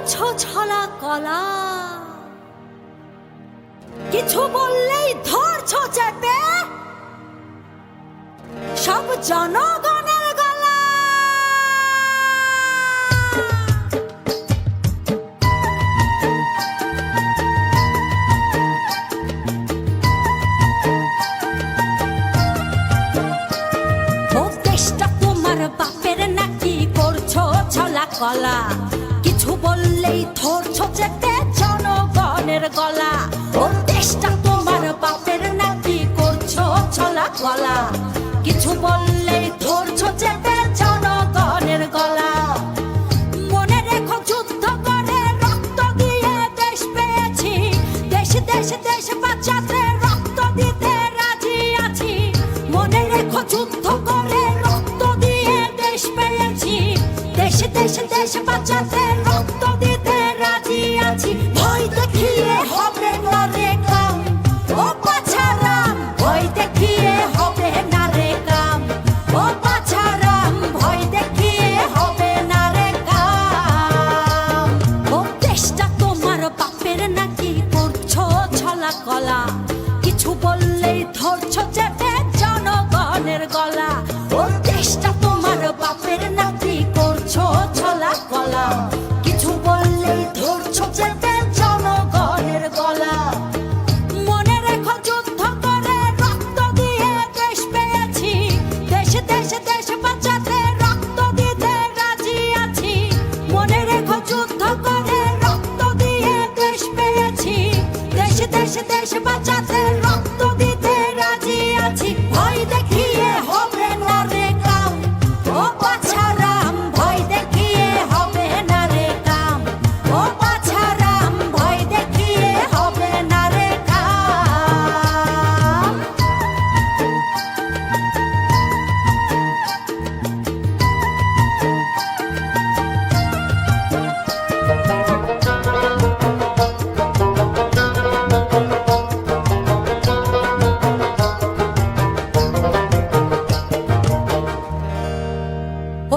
ধরছো ছলা কলা? কিছু বললেই ধরছো চেপে? সব জনগণের গলা। ও দেশটা তোমার বাপের নাকি করছ ছলা কলা? কিছু বললেই ধরছো চেপে জনগণের গলা। ও দেশটা তোমার বাপের নাকি করছ ছলা কিছু বললেই ধরছো চেপে জনগণের গলা। মনে রেখো যুদ্ধ করে রক্ত দিয়ে দেশ পেয়েছি। দেশ দেশ রক্ত রাজি আছি। রেখো যুদ্ধ করে রক্ত দিয়ে দেশ পেয়েছি। দেশ আছি ভয় দেখিয়ে হবে না রে কাম। ও পাছারাম, ভয় দেখিয়ে হবে না রে কাম। ও পাছারাম, ভয় দেখিয়ে হবে না রে কাম। ও দেশটা তোমার বাপের নাকি করছ ছলা কলা। কিছু বললেই ধরছো চেপে জনগণের গলা। ও দেশটা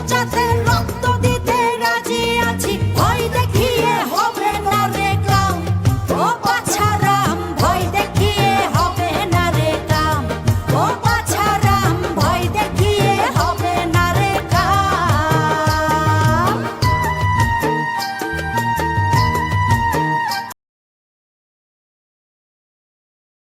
বাঁচাতে রক্ত দিতে